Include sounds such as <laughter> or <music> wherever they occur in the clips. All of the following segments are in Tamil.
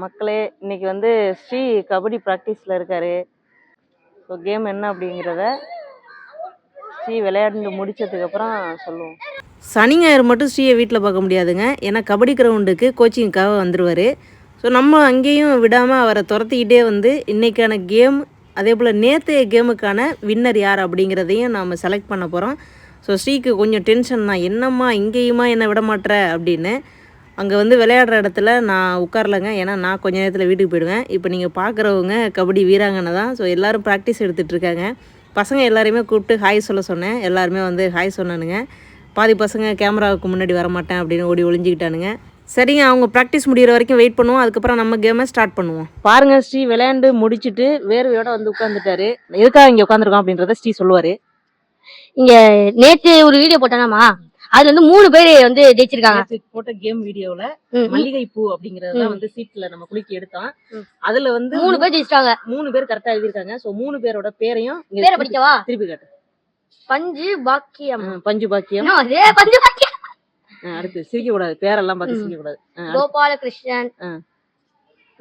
மக்களே இன்னைக்கு வந்து ஸ்ரீ கபடி ப்ராக்டிஸில் இருக்கார். ஸோ கேம் என்ன அப்படிங்கிறத ஸ்ரீ விளையாண்டு முடிச்சதுக்கப்புறம் சொல்லுவோம். சனி ஞாயிறு மட்டும் ஸ்ரீயை வீட்டில் பார்க்க முடியாதுங்க. ஏன்னா கபடி கிரவுண்டுக்கு கோச்சிங்க்காக வந்துடுவார் ஸோ நம்ம அங்கேயும் விடாமல் அவரை துரத்திக்கிட்டே வந்து இன்றைக்கான கேம் அதே போல் நேற்றைய கேமுக்கான வின்னர் யார் அப்படிங்கிறதையும் நாம் செலக்ட் பண்ண போகிறோம் ஸோ ஸ்ரீக்கு கொஞ்சம் டென்ஷன் தான். என்னம்மா இங்கேயுமா என்னை விட மாட்டேற அப்படின்னு அங்கே வந்து விளையாடுற இடத்துல நான் உட்காரலங்க. ஏன்னா நான் கொஞ்ச நேரத்தில் வீட்டுக்கு போயிடுவேன். இப்போ நீங்கள் பார்க்குறவங்க கபடி வீராங்கனை தான். ஸோ எல்லோரும் ப்ராக்டிஸ் எடுத்துகிட்டு இருக்காங்க. பசங்க எல்லாரையுமே கூப்பிட்டு ஹாய் சொல்ல சொன்னேன். எல்லாருமே வந்து ஹாய் சொன்னானுங்க. பாதி பசங்க கேமராவுக்கு முன்னாடி வர மாட்டேன் அப்படின்னு ஓடி ஒளிஞ்சிக்கிட்டானுங்க. சரிங்க அவங்க ப்ராக்டிஸ் முடிகிற வரைக்கும் வெயிட் பண்ணுவோம். அதுக்கப்புறம் நம்ம கேமை ஸ்டார்ட் பண்ணுவோம். பாருங்க ஸ்ரீ விளையாண்டு முடிச்சுட்டு வேர்வையோட வந்து உட்காந்துட்டாரு எதுக்காக இங்கே உட்காந்துருக்கோம் அப்படின்றத ஸ்ரீ சொல்லுவார். இங்கே நேற்று ஒரு வீடியோ போட்டானாமா? அதுல வந்து மூணு பேர் வந்து ஜெயிச்சிருக்காங்க. போட்ட கேம் வீடியோல. மல்லிகை பூ அப்படிங்கறது வந்து சீட்ல நம்ம குலுக்கி எடுத்தோம். அதுல வந்து மூணு பேர் ஜெயிச்சிட்டாங்க. மூணு பேர் கரெக்டா எழுதிருக்காங்க சோ மூணு பேரோட பேரையும் பேரை படிக்கவா? திருப்பி காட்டு. பஞ்சு பாக்கியம். பஞ்சு பாக்கியம். அதே பஞ்சு பாக்கியம். அடுத்து சிரிக்க கூடாது பேரெல்லாம் பார்த்து. சிரிக்க கூடாது கோபாலகிருஷ்ணன்.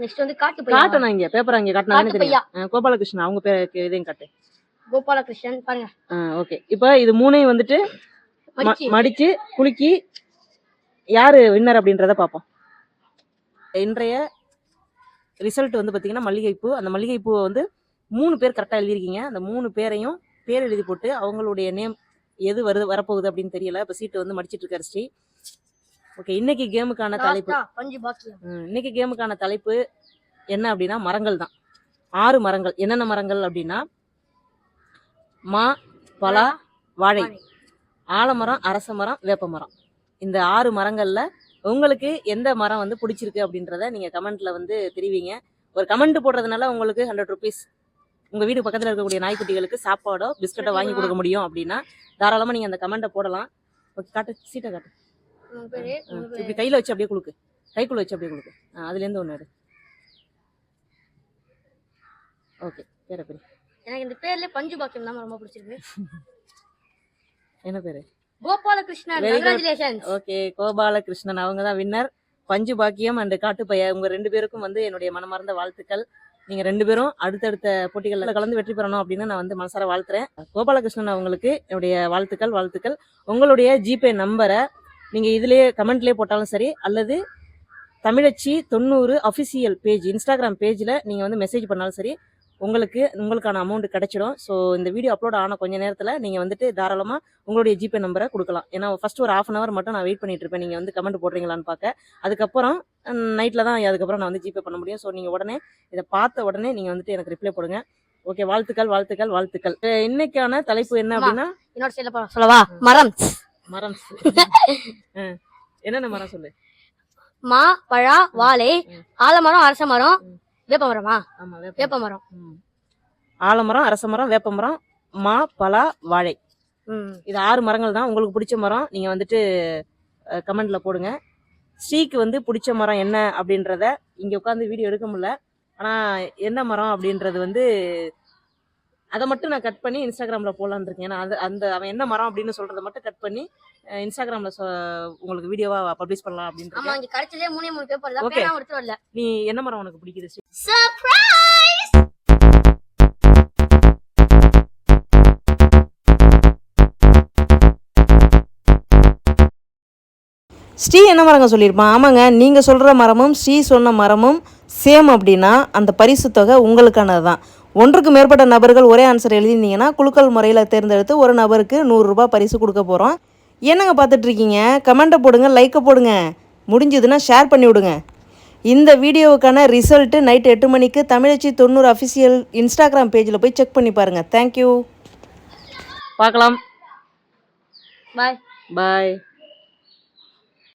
நெக்ஸ்ட் வந்து காட்டு காட்டணும் இங்க பேப்பர் அங்க காட்டினாலே காட்டு தெரியும். கோபாலகிருஷ்ணன் அவங்க பேருக்கு இதையும் காட்டு. கோபாலகிருஷ்ணன் பாருங்க. ஓகே இப்போ இது மூணையும் வந்துட்டு மடிச்சு குலுக்கி. யாரு வின்னர் அப்படின்றத பார்ப்போம் இன்றைய ரிசல்ட் வந்து பார்த்தீங்கன்னா மல்லிகைப்பூ. அந்த மல்லிகைப்பூவை வந்து மூணு பேர் கரெக்டாக எழுதியிருக்கீங்க. அந்த மூணு பேரையும் பேர் எழுதி போட்டு அவங்களுடைய நேம் எது வருது வரப்போகுது அப்படின்னு தெரியல. இப்போ சீட்டு வந்து மடிச்சிட்டு இருக்காரு ஸ்ரீ. ஓகே இன்னைக்கு கேமுக்கான தலைப்பு. இன்னைக்கு கேமுக்கான தலைப்பு என்ன அப்படின்னா மரங்கள் தான். ஆறு மரங்கள். என்னென்ன மரங்கள் அப்படின்னா மா பலா வாழை. ஆலமரம் அரச மரம் வேப்ப மரம். இந்த ஆறு மரங்கள்ல உங்களுக்கு எந்த மரம் வந்து பிடிச்சிருக்கு அப்படின்றத நீங்க கமெண்ட்ல வந்து தெரிவிங்க. ஒரு கமெண்ட் போடுறதுனால உங்களுக்கு ஹண்ட்ரட் ருபீஸ் உங்க வீடு பக்கத்துல இருக்கக்கூடிய நாய்க்குட்டிகளுக்கு சாப்பாடோ பிஸ்கட்டோ வாங்கி கொடுக்க முடியும் அப்படின்னா தாராளமா நீங்க அந்த கமெண்ட்டை போடலாம். ஓகே காட்டு சீட்டை காட்டு. இப்படி கையில வச்சு அப்படியே குளுக்கு கைக்குள்ள வச்சு அப்படியே குளுக்கு ஆ, அதுல இருந்து ஒண்ணு எடு. ஓகே பேர பேரு. எனக்கு இந்த பேர்ல பஞ்சு பாக்கியம் தான் ரொம்ப பிடிச்சிருக்கு. <laughs> என்ன பேரு? கோபாலகிருஷ்ணன் ஓகே கோபாலகிருஷ்ணன் அவங்க தான் வின்னர் பஞ்சு பாக்கியம் அண்ட் காட்டுப்பைய உங்க ரெண்டு பேருக்கும் வந்து என்னுடைய மனமார்ந்த வாழ்த்துக்கள். நீங்க ரெண்டு பேரும் அடுத்தடுத்த போட்டிகள்ல கலந்து வெற்றி பெறணும் அப்படின்னு நான் வந்து மனசார வாழ்த்துறேன். கோபாலகிருஷ்ணன் அவங்களுக்கு என்னுடைய வாழ்த்துக்கள் வாழ்த்துக்கள். உங்களுடைய ஜிபே நம்பரை நீங்க இதுலயே கமெண்ட்லயே போட்டாலும் சரி அல்லது தமிழச்சி தொண்ணூறு அஃபிஷியல் பேஜ் இன்ஸ்டாகிராம் பேஜில் நீங்கள் வந்து மெசேஜ் பண்ணாலும் சரி உங்களுக்கு உங்களுக்கான அமௌண்ட் கிடைச்சிடும். ஸோ இந்த வீடியோ அப்லோட் ஆன கொஞ்ச நேரத்தில் நீங்கள் வந்துட்டு தாராளமாக உங்களுடைய ஜிபே நம்பரை கொடுக்கலாம். ஏன்னா ஃபர்ஸ்ட் ஒரு ஆஃப் அன் ஹவர் மட்டும் நான் வெயிட் பண்ணிட்டு இருப்பேன். நீங்கள் வந்து கமெண்ட் போடுறீங்களான்னு பார்க்க. அதுக்கப்புறம் நைட்டில் தான் அதுக்கப்புறம் நான் வந்து ஜிபே பண்ண முடியும். ஸோ நீங்கள் உடனே இதை பார்த்த உடனே நீங்கள் வந்துட்டு எனக்கு ரிப்ளை போடுங்க. ஓகே வாழ்த்துக்கள் வாழ்த்துக்கள் வாழ்த்துக்கள். இன்னைக்கான தலைப்பு என்ன. அப்படின்னா? சொல்லவா? மரம். மரம். <laughs> என்னென்ன மரம் சொல்லு? மா பழா வாழை. ஆலமரம் அரச மரம். வேப்ப மரமா ஆமா வேப்ப மரம். ஆலமரம் அரச மரம் வேப்ப மரம் மா பலா வாழை. இது ஆறு மரங்கள் தான். உங்களுக்கு பிடிச்ச மரம் நீங்க வந்துட்டு கமெண்ட்ல போடுங்க. ஸ்ரீக்கு வந்து பிடிச்ச மரம் என்ன அப்படின்றத இங்க உட்காந்து வீடியோ எடுக்க முடியல. ஆனா என்ன மரம் அப்படின்றது வந்து அதை மட்டும் நான் கட் பண்ணி இன்ஸ்டாகிராமில் போடலான்னு இருக்கேன். ஏன்னா அது அந்த அவன் என்ன மரம் அப்படின்னு சொல்றதை மட்டும் கட் பண்ணி இன்ஸ்டாகிராம்ல உங்களுக்கு வீடியோவா பப்ளிஷ் பண்ணலாம் அப்படின்னு இருக்கேன். இங்க மூணே மூணு பேப்பர் தான். எடுத்து வரல. நீ என்ன மரம் உனக்கு பிடிக்குது ஸ்ரீ ஸ்ரீ என்ன மரங்க சொல்லியிருப்பான்? ஆமாங்க நீங்கள் சொல்கிற மரமும் ஸ்ரீ சொன்ன மரமும் சேம் அப்படின்னா அந்த பரிசு தொகை உங்களுக்கானது தான் ஒன்றுக்கு மேற்பட்ட நபர்கள் ஒரே ஆன்சர் எழுதியிருந்தீங்கன்னா குலுக்கல் முறையில் தேர்ந்தெடுத்து ஒரு நபருக்கு நூறுரூபா பரிசு கொடுக்க போகிறோம் என்னங்க பார்த்துட்டு இருக்கீங்க? கமெண்ட்டை போடுங்க லைக்கை போடுங்க. முடிஞ்சதுன்னா ஷேர் பண்ணி விடுங்க. இந்த வீடியோவுக்கான ரிசல்ட்டு நைட் எட்டு மணிக்கு தமிழச்சி தொண்ணூறு அஃபிஷியல் இன்ஸ்டாகிராம் பேஜில் போய் செக் பண்ணி பாருங்கள் தேங்க்யூ பார்க்கலாம். பாய் பாய்